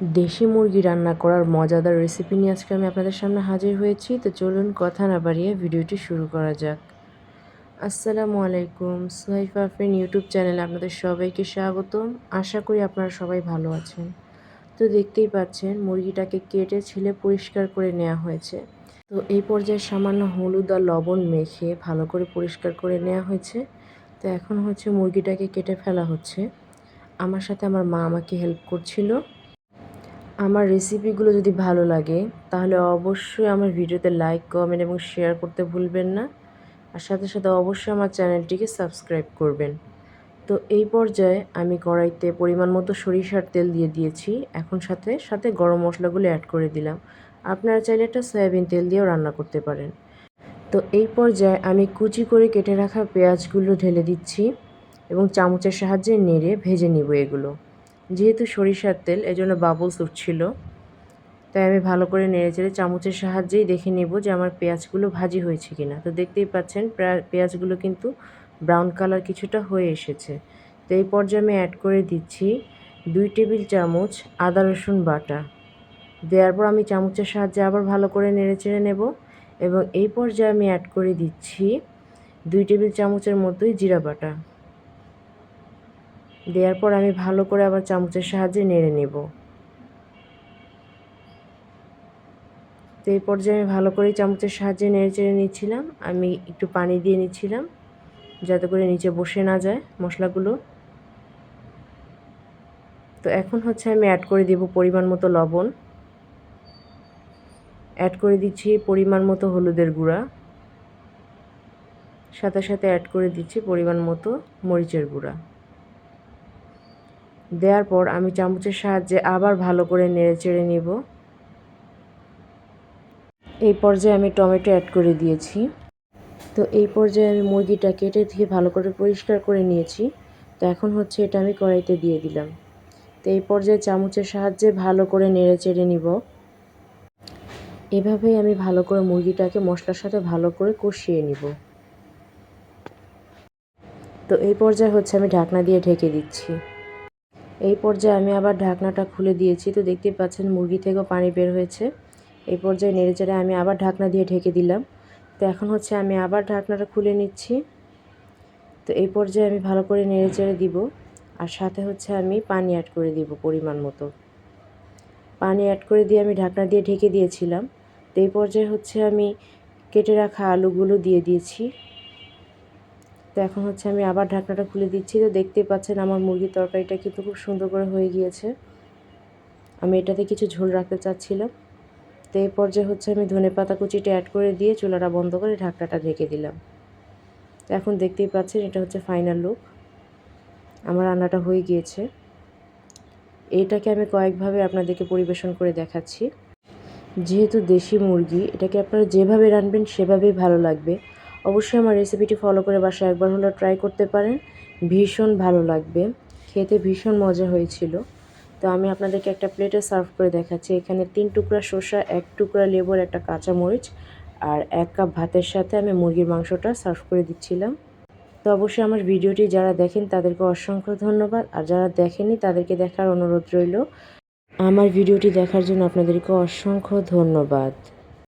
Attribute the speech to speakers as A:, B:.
A: দেশি মুরগি রান্না করার মজাদার রেসিপি নিয়ে আজকে আমি আপনাদের সামনে হাজির হয়েছি। তো চলুন কথা না বাড়িয়ে ভিডিওটি শুরু করা যাক। আসসালামু আলাইকুম সোহাইফ আফরিন ইউটিউব চ্যানেলে আপনাদের সবাইকে স্বাগতম। আশা করি আপনারা সবাই ভালো আছেন। তো দেখতেই পাচ্ছেন, মুরগিটাকে কেটে ছিলে পরিষ্কার করে নেওয়া হয়েছে। তো এই পর্যায়ে সামান্য হলুদ আর লবণ মেখে ভালো করে পরিষ্কার করে নেওয়া হয়েছে। তো এখন হচ্ছে মুরগিটাকে কেটে ফেলা হচ্ছে। আমার সাথে আমার মা আমাকে হেল্প করছিল। আমার রেসিপিগুলো যদি ভালো লাগে, তাহলে অবশ্যই আমার ভিডিওতে লাইক কমেন্ট এবং শেয়ার করতে ভুলবেন না। আর সাথে সাথে অবশ্যই আমার চ্যানেলটিকে সাবস্ক্রাইব করবেন। তো এই পর্যায়ে আমি কড়াইতে পরিমাণ মতো সরিষার তেল দিয়ে দিয়েছি। এখন সাথে সাথে গরম মশলাগুলো অ্যাড করে দিলাম। আপনারা চাইলে একটা সয়াবিন তেল দিয়েও রান্না করতে পারেন। তো এই পর্যায়ে আমি কুচি করে কেটে রাখা পেঁয়াজগুলো ঢেলে দিচ্ছি এবং চামচের সাহায্যে নেড়ে ভেজে নিব এগুলো। যেহেতু সরিষার তেল, এজন্য বাবলস উঠছিল। তাই আমি ভালো করে নেড়ে চেড়ে চামচের সাহায্যেই দেখে নেব যে আমার পেঁয়াজগুলো ভাজি হয়েছে কি না তো দেখতেই পাচ্ছেন পেঁয়াজগুলো কিন্তু ব্রাউন কালার কিছুটা হয়ে এসেছে। তো এই পর্যায়ে আমি অ্যাড করে দিচ্ছি দুই টেবিল চামচ আদা রসুন বাটা। দেওয়ার পর আমি চামচের সাহায্যে আবার ভালো করে নেড়ে চেড়ে নেব এবং এই পর্যায়ে আমি অ্যাড করে দিচ্ছি দুই টেবিল চামচের মতোই জিরা বাটা। দেওয়ার পর আমি ভালো করে আবার চামচের সাহায্যে নেড়ে নেব। তো এই পর্যায়ে আমি ভালো করে চামচের সাহায্যে নেড়ে চেড়ে নিচ্ছিলাম, আমি একটু পানি দিয়ে নিচ্ছিলাম, যাতে করে নিচে বসে না যায় মশলাগুলো। তো এখন হচ্ছে আমি অ্যাড করে দেব পরিমাণ মতো লবণ। অ্যাড করে দিচ্ছি পরিমাণ মতো হলুদের গুঁড়া। সাথে সাথে অ্যাড করে দিচ্ছি পরিমাণ মতো মরিচের গুঁড়া। দেওয়ার পর আমি চামচের সাহায্যে আবার ভালো করে নেড়ে চেড়ে নিব। এই পর্যায়ে আমি টমেটো অ্যাড করে দিয়েছি। তো এই পর্যায়ে আমি মুরগিটা কেটে ধুয়ে ভালো করে পরিষ্কার করে নিয়েছি। তো এখন হচ্ছে এটা আমি কড়াইতে দিয়ে দিলাম। তো এই পর্যায়ে চামচের সাহায্যে ভালো করে নেড়ে চেড়ে নিব। এভাবেই আমি ভালো করে মুরগিটাকে মশলার সাথে ভালো করে কষিয়ে নিব। তো এই পর্যায়ে হচ্ছে আমি ঢাকনা দিয়ে ঢেকে দিচ্ছি। এই পর্যায়ে আমি আবার ঢাকনাটা খুলে দিয়েছি। তো দেখতে পাচ্ছেন মুরগি থেকেও পানি বের হয়েছে। এই পর্যায়ে নেড়েচেড়ে আমি আবার ঢাকনা দিয়ে ঢেকে দিলাম। তো এখন হচ্ছে আমি আবার ঢাকনাটা খুলে নিচ্ছি। তো এই পর্যায়ে আমি ভালো করে নেড়েচেড়ে দিব। আর সাথে হচ্ছে আমি পানি অ্যাড করে দিব পরিমাণ মতো। পানি অ্যাড করে দিয়ে আমি ঢাকনা দিয়ে ঢেকে দিয়েছিলাম। তো এই পর্যায়ে হচ্ছে আমি কেটে রাখা আলুগুলো দিয়ে দিয়েছি। তো এখন হচ্ছে আমি আবার ঢাকনাটা খুলে দিচ্ছি। তো দেখতেই পাচ্ছেন আমার মুরগির তরকারিটা কিন্তু খুব সুন্দর করে হয়ে গিয়েছে। আমি এটাতে কিছু ঝোল রাখতে চাচ্ছিলাম। তো এই পর্যায়ে হচ্ছে আমি ধনে পাতা কুচিটা অ্যাড করে দিয়ে চুলাটা বন্ধ করে ঢাকনাটা ঢেকে দিলাম। তো এখন দেখতেই পাচ্ছেন এটা হচ্ছে ফাইনাল লুক আমার রান্নাটা হয়ে গিয়েছে। এটাকে আমি কয়েকভাবে আপনাদেরকে পরিবেশন করে দেখাচ্ছি। যেহেতু দেশি মুরগি, এটাকে আপনারা যেভাবে রানবেন সেভাবেই ভালো লাগবে। অবশ্যই আমার রেসিপিটি ফলো করে বাসায় একবার হলেও ট্রাই করতে পারেন। ভীষণ ভালো লাগবে। খেতে ভীষণ মজা হয়েছিল। তো আমি আপনাদেরকে একটা প্লেটে সার্ভ করে দেখাচ্ছি। এখানে তিন টুকরা শসা, এক টুকরা লেবুর একটা কাঁচা মরিচ আর এক কাপ ভাতের সাথে আমি মুরগির মাংসটা সার্ভ করে দিচ্ছিলাম। তো অবশ্যই আমার ভিডিওটি যারা দেখেন তাদেরকে অসংখ্য ধন্যবাদ। আর যারা দেখেনি তাদেরকে দেখার অনুরোধ রইল। আমার ভিডিওটি দেখার জন্য আপনাদেরকে অসংখ্য ধন্যবাদ।